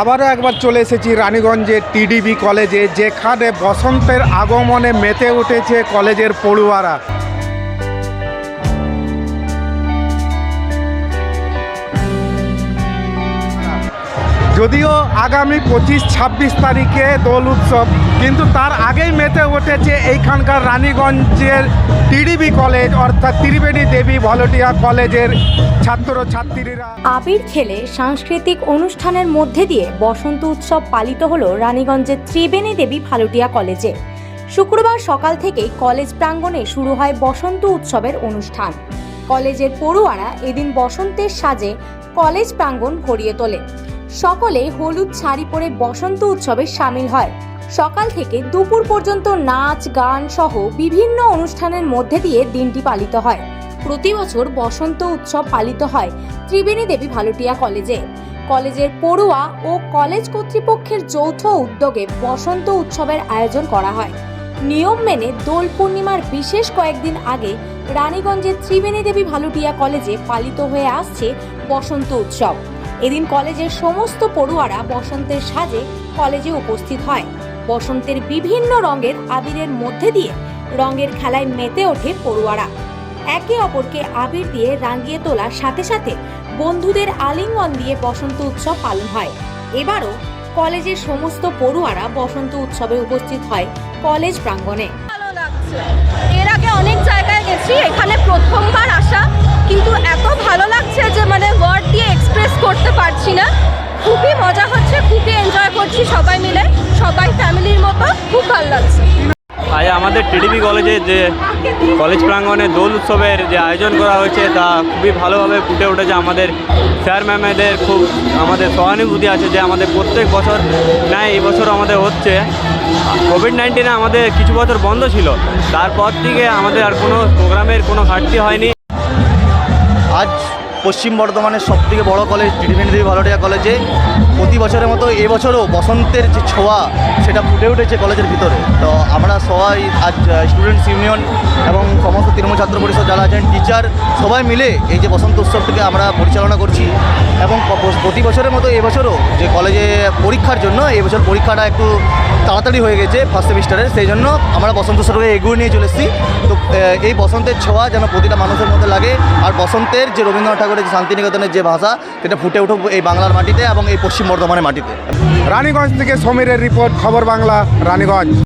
আবারও একবার চলে এসেছি রানীগঞ্জের টিডিবি কলেজে যেখানে বসন্তের আগমনে মেতে উঠেছে কলেজের পড়ুয়ারা। যদিও আগামী পঁচিশ, ছাব্বিশ তারিখে দোল উৎসব, কিন্তু তার আগেই মেতে উঠেছে এইখানকার রানীগঞ্জের টিডিবি কলেজ, অর্থাৎ ত্রিবেণী দেবী ভলটিয়া কলেজের ছাত্র ছাত্রীরা আবির খেলে সাংস্কৃতিক অনুষ্ঠানের মধ্যে দিয়ে বসন্ত উৎসব পালিত হলো রানীগঞ্জের ত্রিবেণী দেবী ভালুটিয়া কলেজে। শুক্রবার সকাল থেকেই কলেজ প্রাঙ্গণে শুরু হয় বসন্ত উৎসবের অনুষ্ঠান। কলেজের পড়ুয়ারা এদিন বসন্তের সাজে কলেজ প্রাঙ্গণ ভরিয়ে তোলে। সকলে হলুদ শাড়ি পরে বসন্ত উৎসবে সামিল হয়। সকাল থেকে দুপুর পর্যন্ত নাচ, গান সহ বিভিন্ন অনুষ্ঠানের মধ্যে দিয়ে দিনটি পালিত হয়। প্রতি বছর বসন্ত উৎসব পালিত হয় ত্রিবেণী দেবী ভালুটিয়া কলেজে। কলেজের পড়ুয়া ও কলেজ কর্তৃপক্ষের যৌথ উদ্যোগে বসন্ত উৎসবের আয়োজন করা হয়। নিয়ম মেনে দোল পূর্ণিমার বিশেষ কয়েকদিন আগে রানীগঞ্জের ত্রিবেণী দেবী ভালুটিয়া কলেজে পালিত হয়ে আসছে বসন্ত উৎসব। এদিন কলেজের সমস্ত পড়ুয়ারা বসন্তের সাজে কলেজে উপস্থিত হয়। বসন্তের বিভিন্ন রঙের আবিরের মধ্যে দিয়ে রঙের খেলায় মেতে ওঠে পড়ুয়ারা। একে অপরকে আবির দিয়ে রাঙিয়ে তোলার সাথে সাথে বন্ধুদের আলিঙ্গন দিয়ে বসন্ত উৎসব পালন হয়। এবারও কলেজের সমস্ত পড়ুয়ারা বসন্ত উৎসবে উপস্থিত হয় কলেজ প্রাঙ্গণে। এর আগে অনেক জায়গায় গেছি, এখানে প্রথমবার আসা, কিন্তু টিডিপি কলেজে যে কলেজ প্রাঙ্গণে দোল উৎসবের যে আয়োজন করা হয়েছে, তা খুবই ভালোভাবে ফুটে উঠেছে। আমাদের স্যার ম্যামেদের খুব আমাদের সহানুভূতি আছে যে আমাদের প্রত্যেক বছর ন্যায় এই বছর আমাদের হচ্ছে। কোভিড নাইন্টিনে আমাদের কিছু বছর বন্ধ ছিল। তারপর থেকে আমাদের আর কোনো প্রোগ্রামের কোনো ঘাটতি হয়নি। আজ পশ্চিম বর্ধমানের সবথেকে বড় কলেজ ত্রিবেণী দেবী ভালোটিয়া কলেজে প্রতি বছরের মতো এবছরও বসন্তের যে ছোঁয়া, সেটা ফুটে উঠেছে কলেজের ভিতরে। তো আমরা সবাই আজ স্টুডেন্টস ইউনিয়ন এবং সমস্ত তৃণমূল ছাত্র পরিষদ যারা আছেন টিচার সবাই মিলে এই যে বসন্ত উৎসবটিকে আমরা পরিচালনা করছি এবং প্রতি বছরের মতো এবছরও যে কলেজে পরীক্ষার জন্য এবছর পরীক্ষাটা একটু তাড়াতাড়ি হয়ে গেছে ফার্স্ট সেমিস্টারের সেই জন্য আমরা বসন্ত উৎসবকে এগিয়ে নিয়ে চলে এসেছি তো এই বসন্তের ছোঁয়া যেন প্রতিটা মানুষের মধ্যে লাগে। আর বসন্তের যে রবীন্দ্রনাথ ঠাকুরের যে শান্তিনিকেতনের যে ভাষা, সেটা ফুটে উঠুক এই বাংলার মাটিতে এবং এই পশ্চিম বর্ধমানের মাটিতে। রানীগঞ্জ থেকে সমীরের রিপোর্ট, খবর বাংলা, রানীগঞ্জ।